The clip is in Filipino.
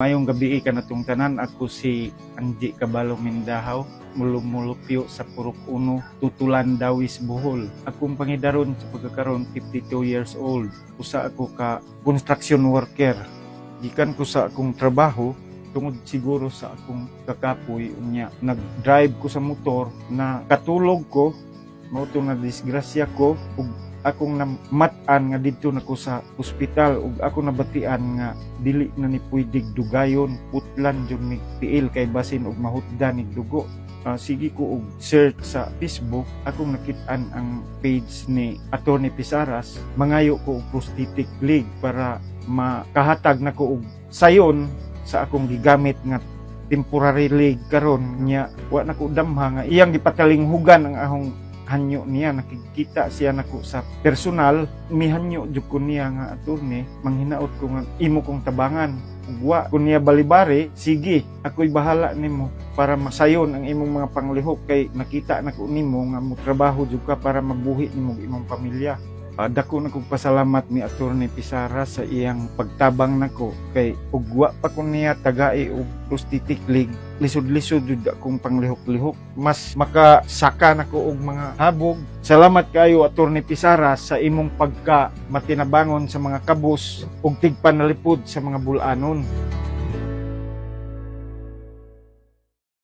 Mayong gabi ka natong tanan ako si Anji Cabalo Mindahaw mulumulupyo sa Purok Uno, Tutulan Dawis, Bohol. Akong pangidaron sa pagkakaroon 52 years old. Usa ako ka construction worker. Gikan ko sa akong trabaho tungod siguro sa akong kakapoy unya nag-drive ko sa motor na katulog ko mao na disgrasya ko ug akong namatan nga didto nako sa ospital ug ako nabatian nga dili na ni pwedeng dugayon putlan jud mi tiil kay basin og mahutdan ni dugo. Ah, sige ko og search sa Facebook akong nakit-an ang page ni Attorney Pisaras. Mangayo ko og prosthetic leg para makahatag nako og sayon sa akong gigamit nga temporary leg karon. Nya wa na ko damha nga iyang gipatalinghugan ang ahong hanyo niya nakikita siya nako sa personal mihanyo jud ko niya nga attorney manghinaot ko nga imo kong tabangan. Wa kun niya balibari sige ako'y bahala nimo para masayon ang imong mga panglihok kay nakita nako nimo nga mo trabaho jud ka para mabuhi nimo imong pamilya Ah, dako na kong pasalamat ni Attorney Pisara sa iyang pagtabang nako kay ug wa pa ko niya tagai og prosthetic leg lisod-lisod jud akong panglihok-lihok. Mas makasaka nako og mga habog. Salamat kayo Attorney Pisara sa imong pagka matinabangon sa mga kabus ug tigpanalipod sa mga bulanon